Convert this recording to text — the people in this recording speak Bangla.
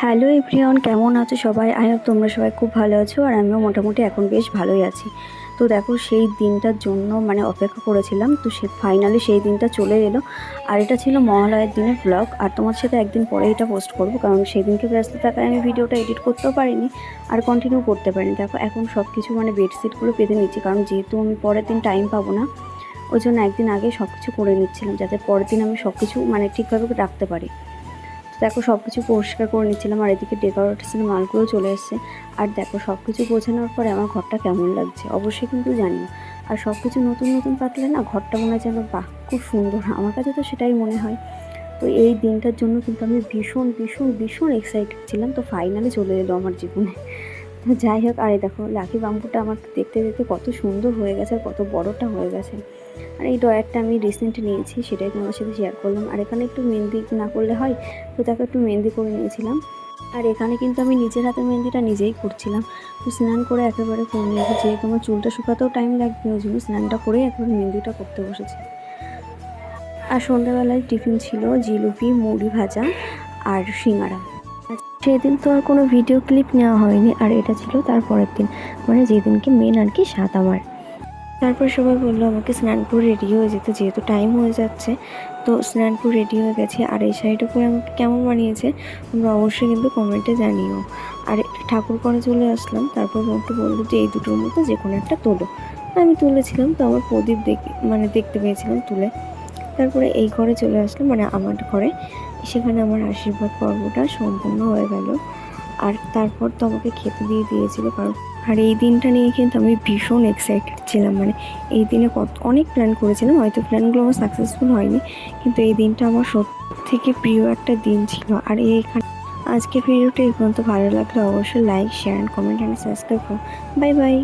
হ্যালো এভরিওয়ান, কেমন আছো সবাই? আই হোপ তোমরা সবাই খুব ভালো আছো আর আমিও মোটামুটি এখন বেশ ভালোই আছি। তো দেখো সেই দিনটার জন্য মানে অপেক্ষা করেছিলাম, তো সে ফাইনালি সেই দিনটা চলে এলো। আর এটা ছিল মহালয়ের দিনের ব্লগ আর তোমার সাথে একদিন পরে এটা পোস্ট করব, কারণ সেই দিনকে ব্যস্ত থাকায় আমি ভিডিওটা এডিট করতেও পারিনি আর কন্টিনিউ করতে পারিনি। দেখো এখন সব কিছু মানে বেডশিটগুলো পেতে নিচ্ছি, কারণ যেহেতু আমি পরের দিন টাইম পাবো না, ওই জন্য একদিন আগে সব কিছু করে নিচ্ছিলাম, যাতে পরের দিন আমি সব কিছু মানে ঠিকভাবে রাখতে পারি। দেখো সব কিছু পরিষ্কার করে নিচ্ছিলাম আর এদিকে ডেকোরেটেশন মালগুলো চলে এসছে। আর দেখো সব কিছু গোছানোর পরে আমার ঘরটা কেমন লাগছে? অবশ্যই কিন্তু জানি আর সব কিছু নতুন নতুন পাতলে না ঘরটা মনে হয় যেন, বাহ, খুব সুন্দর। আমার কাছে তো সেটাই মনে হয়। তো এই দিনটার জন্য কিন্তু আমি ভীষণ ভীষণ ভীষণ এক্সাইটেড ছিলাম। তো ফাইনালি চলে এলো আমার জীবনে। যাই হোক, আর দেখো, লাকি বাম্বুটা আমার দেখতে দেখতে কত সুন্দর হয়ে গেছে আর কত বড়টা হয়ে গেছে। আর এই ডয়ারটা আমি রিসেন্ট নিয়েছি, সেটাই তোমার সাথে শেয়ার করলাম। আর এখানে একটু মেহেন্দি না করলে হয়, তো তাকে একটু মেহেন্দি করে নিয়েছিলাম। আর এখানে কিন্তু আমি নিজের হাতে মেহেন্দিটা নিজেই করছিলাম। তো স্নান করে একেবারে করে নিয়েছি, যেহেতু আমার চুলটা শুকাতেও টাইম লাগবে, ওই জন্য স্নানটা করে একেবারে মেহেন্দিটা করতে বসেছি। আর সন্ধ্যাবেলায় টিফিন ছিল জিলিপি, মুড়ি ভাজা আর সিঙ্গারা। সেদিন তো আর কোনো ভিডিও ক্লিপ নেওয়া হয়নি, আর এটা ছিল তার পরের দিন মানে যেদিনকে মেন আর কি সাত আমার। তারপর সবাই বলল, আমাকে স্নানপুর রেডি হয়ে যেতে, যেহেতু টাইম হয়ে যাচ্ছে। তো স্নানপুর রেডি হয়ে গেছে, আর এই শাড়িটা পরে আমাকে কেমন বানিয়েছে, তোমরা অবশ্যই কিন্তু কমেন্টে জানিও। আর ঠাকুর করে চলে আসলাম, তারপর বলতে বলল যে, এই দুটোর মধ্যে যে কোনো একটা তোলো। আমি তুলেছিলাম, তো আমার প্রদীপ দেখে মানে দেখতে পেয়েছিলাম তুলে। তারপরে এই ঘরে চলে আসলাম মানে আমার ঘরে। সেখানে আমার আশীর্বাদ পর্বটা সম্পূর্ণ হয়ে গেল। আর তারপর তো আমাকে খেতে দিয়ে দিয়েছিল, কারণ আর এই দিনটা নিয়ে কিন্তু আমি ভীষণ এক্সাইটেড ছিলাম। মানে এই দিনে কত, অনেক প্ল্যান করেছিলাম, হয়তো প্ল্যানগুলো আমার সাকসেসফুল হয়নি, কিন্তু এই দিনটা আমার সব থেকে প্রিয় একটা দিন ছিল। আর এইখানে আজকের ভিডিওটা এই পর্যন্ত ভালো লাগলে অবশ্যই like share and comment and subscribe করুন বাই বাই